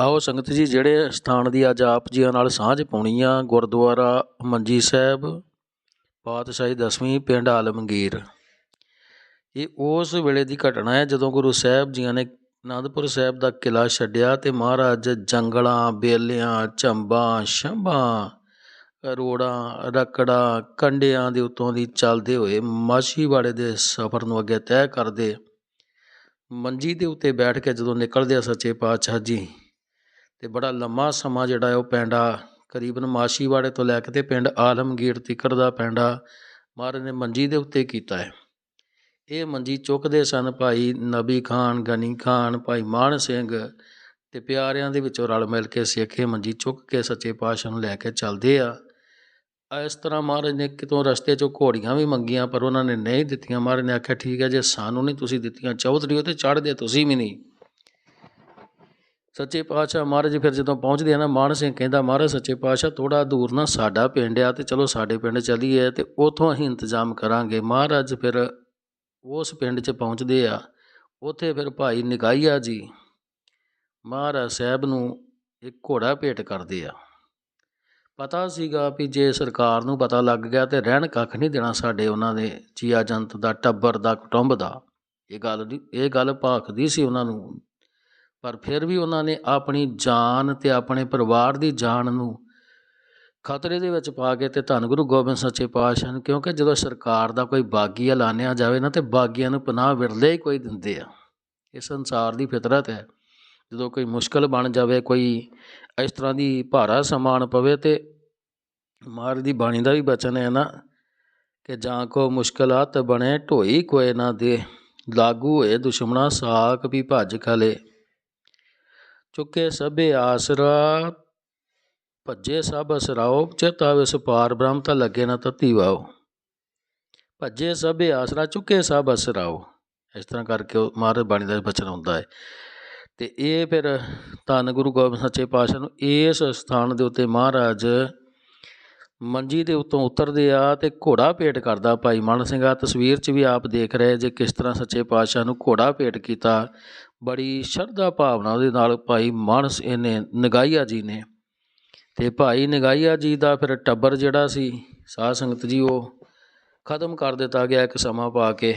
ਆਓ ਸੰਗਤ ਜੀ, ਜਿਹੜੇ ਸਥਾਨ ਦੀ ਅੱਜ ਆਪ ਜੀਆਂ ਨਾਲ ਸਾਂਝ ਪਾਉਣੀ ਆ, ਗੁਰਦੁਆਰਾ ਮੰਜੀ ਸਾਹਿਬ, ਪਾਤਸ਼ਾਹੀ ਦਸਵੀਂ ਪਿੰਡ ਆਲਮਗੀਰ। ਇਹ ਉਸ ਵੇਲੇ ਦੀ ਘਟਨਾ ਹੈ ਜਦੋਂ ਗੁਰੂ ਸਾਹਿਬ ਜੀਆਂ ਨੇ ਅਨੰਦਪੁਰ ਸਾਹਿਬ ਦਾ ਕਿਲਾ ਛੱਡਿਆ ਤੇ ਮਹਾਰਾਜ ਜੰਗਲਾਂ, ਬੇਲਿਆਂ ਝੰਬਾਂ ਸ਼ੰਭਾਂ ਰੋੜਾਂ ਰਕੜਾ, ਕੰਡਿਆਂ ਦੇ ਉੱਤੋਂ ਦੀ ਚੱਲਦੇ ਹੋਏ ਮਾਛੀਵਾੜੇ ਦੇ ਸਫ਼ਰ ਨੂੰ ਅੱਗੇ ਤੈਅ ਕਰਦੇ ਮੰਜੀ ਦੇ ਉੱਤੇ ਬੈਠ ਕੇ ਜਦੋਂ ਨਿਕਲਦੇ ਆ ਸੱਚੇ ਪਾਤਸ਼ਾਹ ਜੀ ਅਤੇ ਬੜਾ ਲੰਮਾ ਸਮਾਂ ਜਿਹੜਾ ਉਹ ਪੈਂਡਾ। ਕਰੀਬਨ ਮਾਸ਼ੀਵਾੜੇ ਤੋਂ ਲੈ ਕੇ ਤੇ ਪਿੰਡ ਆਲਮਗੀਰ ਤਿੱਕਰ ਦਾ ਪੈਂਡਾ ਮਹਾਰਾਜ ਨੇ ਮੰਜੀ ਦੇ ਉੱਤੇ ਕੀਤਾ ਹੈ। ਇਹ ਮੰਜੀ ਚੁੱਕਦੇ ਸਨ ਭਾਈ ਨਬੀ ਖਾਨ, ਗਨੀ ਖਾਨ, ਭਾਈ ਮਾਨ ਸਿੰਘ ਤੇ ਪਿਆਰਿਆਂ ਦੇ ਵਿੱਚੋਂ ਰਲ ਮਿਲ ਕੇ ਸਿੱਖ ਇਹ ਮੰਜੀ ਚੁੱਕ ਕੇ ਸੱਚੇ ਪਾਤਸ਼ਾਹ ਨੂੰ ਲੈ ਕੇ ਚੱਲਦੇ ਆ। ਇਸ ਤਰ੍ਹਾਂ ਮਹਾਰਾਜ ਨੇ ਕਿਤੋਂ ਰਸਤੇ 'ਚੋਂ ਘੋੜੀਆਂ ਵੀ ਮੰਗੀਆਂ ਪਰ ਉਹਨਾਂ ਨੇ ਨਹੀਂ ਦਿੱਤੀਆਂ। ਮਹਾਰਾਜ ਨੇ ਆਖਿਆ, ਠੀਕ ਹੈ, ਜੇ ਸਾਨੂੰ ਨਹੀਂ ਤੁਸੀਂ ਦਿੱਤੀਆਂ ਚੌਧਰੀ ਉਹ ਤੇ ਚੜ੍ਹਦੇ, ਤੁਸੀਂ ਵੀ ਨਹੀਂ। ਸੱਚੇ ਪਾਤਸ਼ਾਹ ਮਹਾਰਾਜ ਫਿਰ ਜਦੋਂ ਪਹੁੰਚਦੇ ਆ ਨਾ, ਮਾਨ ਸਿੰਘ ਕਹਿੰਦਾ, ਮਹਾਰਾਜ, ਸੱਚੇ ਪਾਤਸ਼ਾਹ ਥੋੜਾ ਦੂਰ ਨਾ ਸਾਡਾ ਪਿੰਡ ਆ ਤੇ ਚਲੋ ਸਾਡੇ ਪਿੰਡ ਚੱਲੀਏ ਤੇ ਉਥੋਂ ਅਸੀਂ ਇੰਤਜ਼ਾਮ ਕਰਾਂਗੇ। ਮਹਾਰਾਜ ਫਿਰ ਉਸ ਪਿੰਡ 'ਚ ਪਹੁੰਚਦੇ ਆ। ਉੱਥੇ ਫਿਰ ਭਾਈ ਨਿਗਾਈਆ ਜੀ ਮਹਾਰਾਜ ਸਾਹਿਬ ਨੂੰ ਇੱਕ ਘੋੜਾ ਭੇਟ ਕਰਦੇ ਆ। ਪਤਾ ਸੀਗਾ ਵੀ ਜੇ ਸਰਕਾਰ ਨੂੰ ਪਤਾ ਲੱਗ ਗਿਆ ਤੇ ਰਹਿਣ ਕੱਖ ਨਹੀਂ ਦੇਣਾ ਸਾਡੇ ਉਹਨਾਂ ਦੇ ਜੀਆ ਜੰਤ ਦਾ, ਟੱਬਰ ਦਾ, ਕੁਟੁੰਬ ਦਾ। ਇਹ ਗੱਲ ਦੀ, ਇਹ ਗੱਲ ਭਾਖਦੀ ਸੀ ਉਹਨਾਂ ਨੂੰ। ਪਰ ਫਿਰ ਵੀ ਉਹਨਾਂ ਨੇ ਆਪਣੀ ਜਾਨ ਤੇ ਆਪਣੇ ਪਰਿਵਾਰ ਦੀ ਜਾਨ ਨੂੰ ਖਤਰੇ ਦੇ ਵਿੱਚ ਪਾ ਕੇ ਤੇ ਧੰਨ ਗੁਰੂ ਗੋਬਿੰਦ ਸੱਚੇ ਪਾਤਸ਼ਾਹ ਨੂੰ, ਕਿਉਂਕਿ ਜਦੋਂ ਸਰਕਾਰ ਦਾ ਕੋਈ ਬਾਗੀ ਐਲਾਨਿਆ ਜਾਵੇ ਨਾ ਤੇ ਬਾਗੀਆਂ ਨੂੰ ਪਨਾਹ ਵਿਰਲੇ ਹੀ ਕੋਈ ਦਿੰਦੇ ਆ। ਇਹ ਸੰਸਾਰ ਦੀ ਫਿਤਰਤ ਹੈ। ਜਦੋਂ ਕੋਈ ਮੁਸ਼ਕਲ ਬਣ ਜਾਵੇ, ਕੋਈ ਇਸ ਤਰ੍ਹਾਂ ਦੀ ਭਾਰਾ ਸਮਾਨ ਪਵੇ ਤੇ ਮਾਰ ਦੀ ਬਾਣੀ ਦਾ ਵੀ ਬਚਨ ਹੈ ਨਾ ਕਿ ਜਾਂ ਕੋ ਮੁਸ਼ਕਲਾਤ ਬਣੇ, ਢੋਈ ਕੋਏ ਨਾ ਦੇ, ਲਾਗੂ ਹੋਏ ਦੁਸ਼ਮਣਾ ਸਾਕ ਵੀ ਭੱਜ ਖਲੇ। ਚੁੱਕੇ ਸਭੇ ਆਸਰਾ ਭੱਜੇ ਸਭ ਅਸਰਾਓ, ਚੇਤਾ ਵਿਸ ਪਾਰ ਬ੍ਰਹਮ ਤਾਂ ਲੱਗੇ ਨਾ ਤਤੀ ਵਾਓ। ਭੱਜੇ ਸਭੇ ਆਸਰਾ ਚੁੱਕੇ ਸਭ ਅਸਰਾਓ। ਇਸ ਤਰ੍ਹਾਂ ਕਰਕੇ ਉਹ ਮਹਾਰਾਜ ਬਾਣੀ ਦਾ ਬਚਨ ਹੁੰਦਾ ਹੈ। ਤੇ ਇਹ ਫਿਰ ਧੰਨ ਗੁਰੂ ਗੋਬਿੰਦ ਸੱਚੇ ਪਾਤਸ਼ਾਹ ਨੂੰ ਇਸ ਸਥਾਨ ਦੇ ਉੱਤੇ ਮਹਾਰਾਜ ਮੰਜੀ ਦੇ ਉੱਤੋਂ ਉਤਰਦੇ ਆ ਤੇ ਘੋੜਾ ਭੇਟ ਕਰਦਾ, ਭਾਈ ਮਨ ਸਿੰਘ ਆ ਤਸਵੀਰ 'ਚ ਵੀ ਆਪ ਦੇਖ ਰਹੇ ਜੇ ਕਿਸ ਤਰ੍ਹਾਂ ਸੱਚੇ ਪਾਤਸ਼ਾਹ ਨੂੰ ਘੋੜਾ ਭੇਟ ਕੀਤਾ। ਬੜੀ ਸ਼ਰਧਾ ਭਾਵਨਾ ਉਹਦੇ ਨਾਲ ਭਾਈ ਮਾਨਸ ਇਹਨੇ ਨਗਾਈਆ ਜੀ ਨੇ। ਤੇ ਭਾਈ ਨਗਾਈਆ ਜੀ ਦਾ ਫਿਰ ਟੱਬਰ ਜਿਹੜਾ ਸੀ, ਸਾਧ ਸੰਗਤ ਜੀ, ਉਹ ਖਤਮ ਕਰ ਦਿੱਤਾ ਗਿਆ ਇੱਕ ਸਮਾਂ ਪਾ ਕੇ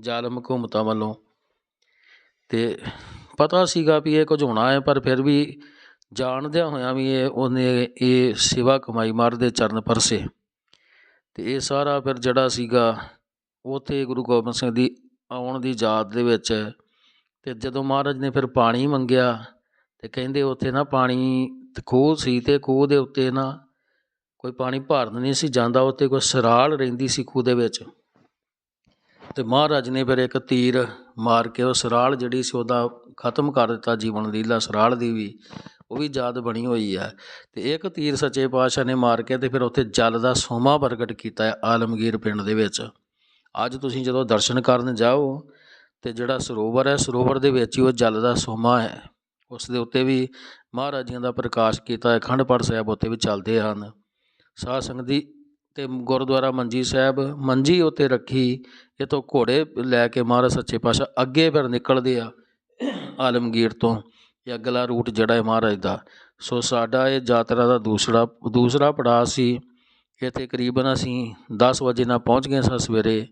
ਜ਼ਾਲਮ ਹਕੂਮਤਾਂ ਵੱਲੋਂ। ਤੇ ਪਤਾ ਸੀਗਾ ਵੀ ਇਹ ਕੁਝ ਹੋਣਾ ਹੈ, ਪਰ ਫਿਰ ਵੀ ਜਾਣਦਿਆਂ ਹੋਇਆਂ ਵੀ ਇਹ ਉਹਨੇ ਇਹ ਸੇਵਾ ਕਮਾਈ ਮਾਰ ਦੇ ਚਰਨ ਪਰਸੇ। ਤੇ ਇਹ ਸਾਰਾ ਫਿਰ ਜਿਹੜਾ ਸੀਗਾ, ਉਥੇ ਗੁਰੂ ਗੋਬਿੰਦ ਸਿੰਘ ਦੀ ਆਉਣ ਦੀ ਯਾਦ ਦੇ ਵਿੱਚ ਅਤੇ ਜਦੋਂ ਮਹਾਰਾਜ ਨੇ ਫਿਰ ਪਾਣੀ ਮੰਗਿਆ ਅਤੇ ਕਹਿੰਦੇ ਉੱਥੇ ਨਾ ਪਾਣੀ ਖੂਹ ਸੀ ਅਤੇ ਖੂਹ ਦੇ ਉੱਤੇ ਨਾ ਕੋਈ ਪਾਣੀ ਭਰਨ ਨਹੀਂ ਸੀ ਜਾਂਦਾ, ਉੱਥੇ ਕੋਈ ਸਰਾਲ ਰਹਿੰਦੀ ਸੀ ਖੂਹ ਦੇ ਵਿੱਚ। ਅਤੇ ਮਹਾਰਾਜ ਨੇ ਫਿਰ ਇੱਕ ਤੀਰ ਮਾਰ ਕੇ ਉਹ ਸਰਾਲ ਜਿਹੜੀ ਸੀ ਉਹਦਾ ਖਤਮ ਕਰ ਦਿੱਤਾ ਜੀਵਨ ਲੀਲਾ ਸਰਾਲ ਦੀ ਵੀ, ਉਹ ਵੀ ਯਾਦ ਬਣੀ ਹੋਈ ਹੈ। ਤੇ ਇੱਕ ਤੀਰ ਸੱਚੇ ਪਾਤਸ਼ਾਹ ਨੇ ਮਾਰ ਕੇ ਤੇ ਫਿਰ ਉੱਥੇ ਜਲ ਦਾ ਸੋਮਾ ਪ੍ਰਗਟ ਕੀਤਾ ਹੈ ਆਲਮਗੀਰ ਪਿੰਡ ਦੇ ਵਿੱਚ। ਅੱਜ ਤੁਸੀਂ ਜਦੋਂ ਦਰਸ਼ਨ ਕਰਨ ਜਾਓ ਤੇ ਜਿਹੜਾ ਸਰੋਵਰ ਹੈ, ਸਰੋਵਰ ਦੇ ਵਿੱਚ ਹੀ ਉਹ ਜਲ ਦਾ ਸੋਮਾ ਹੈ। ਉਸ ਦੇ ਉੱਤੇ ਵੀ ਮਹਾਰਾਜਿਆਂ ਦਾ ਪ੍ਰਕਾਸ਼ ਕੀਤਾ ਹੈ, ਅਖੰਡ ਪਾਠ ਸਾਹਿਬ ਉੱਤੇ ਵੀ ਚੱਲਦੇ ਹਨ। ਸਾਧ ਸੰਗਤ ਦੀ ਤੇ ਗੁਰਦੁਆਰਾ ਮੰਜੀ ਸਾਹਿਬ, ਮੰਜੀ ਉੱਤੇ ਰੱਖੀ ਇਹ ਤੋਂ ਘੋੜੇ ਲੈ ਕੇ ਮਹਾਰਾਜ ਸੱਚੇ ਪਾਤਸ਼ਾਹ ਅੱਗੇ ਫਿਰ ਨਿਕਲਦੇ ਆ ਆਲਮਗੀਰ ਤੋਂ, ਇਹ ਅਗਲਾ ਰੂਟ ਜਿਹੜਾ ਹੈ ਮਹਾਰਾਜ ਦਾ। ਸੋ ਸਾਡਾ ਇਹ ਯਾਤਰਾ ਦਾ ਦੂਸਰਾ ਦੂਸਰਾ ਪੜਾਅ ਸੀ। ਇੱਥੇ ਕਰੀਬਨ ਅਸੀਂ 10 ਵਜੇ ਨਾਲ ਪਹੁੰਚ ਗਏ ਸਾਂ ਸਵੇਰੇ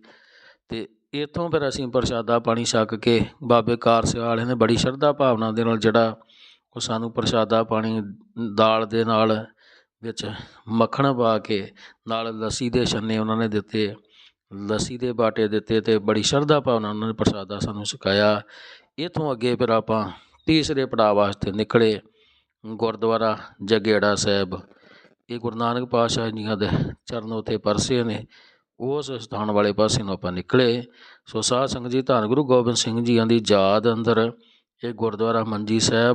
ਤੇ ਇੱਥੋਂ ਫਿਰ ਅਸੀਂ ਪ੍ਰਸ਼ਾਦਾ ਪਾਣੀ ਛਕ ਕੇ ਬਾਬੇ ਕਾਰ ਸਿੰਘ ਵਾਲੇ ਨੇ ਬੜੀ ਸ਼ਰਧਾ ਭਾਵਨਾ ਦੇ ਨਾਲ ਜਿਹੜਾ ਉਹ ਸਾਨੂੰ ਪ੍ਰਸ਼ਾਦਾ ਪਾਣੀ ਦਾਲ ਦੇ ਨਾਲ ਵਿੱਚ ਮੱਖਣ ਪਾ ਕੇ ਨਾਲ ਲੱਸੀ ਦੇ ਛੰਨੇ ਉਹਨਾਂ ਨੇ ਦਿੱਤੇ, ਲੱਸੀ ਦੇ ਬਾਟੇ ਦਿੱਤੇ ਤੇ ਬੜੀ ਸ਼ਰਧਾ ਭਾਵਨਾ ਉਹਨਾਂ ਨੇ ਪ੍ਰਸ਼ਾਦਾ ਸਾਨੂੰ ਛਕਾਇਆ। ਇੱਥੋਂ ਅੱਗੇ ਫਿਰ ਆਪਾਂ ਤੀਸਰੇ ਪੜਾਅ ਵਾਸਤੇ ਨਿਕਲੇ ਗੁਰਦੁਆਰਾ ਜਗੇੜਾ ਸਾਹਿਬ। ਇਹ ਗੁਰੂ ਨਾਨਕ ਪਾਤਸ਼ਾਹ ਜੀਆਂ ਦੇ ਚਰਨ ਉਤੇ ਪਰਸੇ ਨੇ। ਉਸ ਸਥਾਨ ਵਾਲੇ ਪਾਸੇ ਨੂੰ ਆਪਾਂ ਨਿਕਲੇ, ਸੋ ਸਾਧ ਸੰਗਤ ਜੀ ਧੰਨ ਗੁਰੂ ਗੋਬਿੰਦ ਸਿੰਘ ਜੀਆਂ ਦੀ ਯਾਦ ਅੰਦਰ, ਇਹ ਗੁਰਦੁਆਰਾ ਮੰਜੀ ਸਾਹਿਬ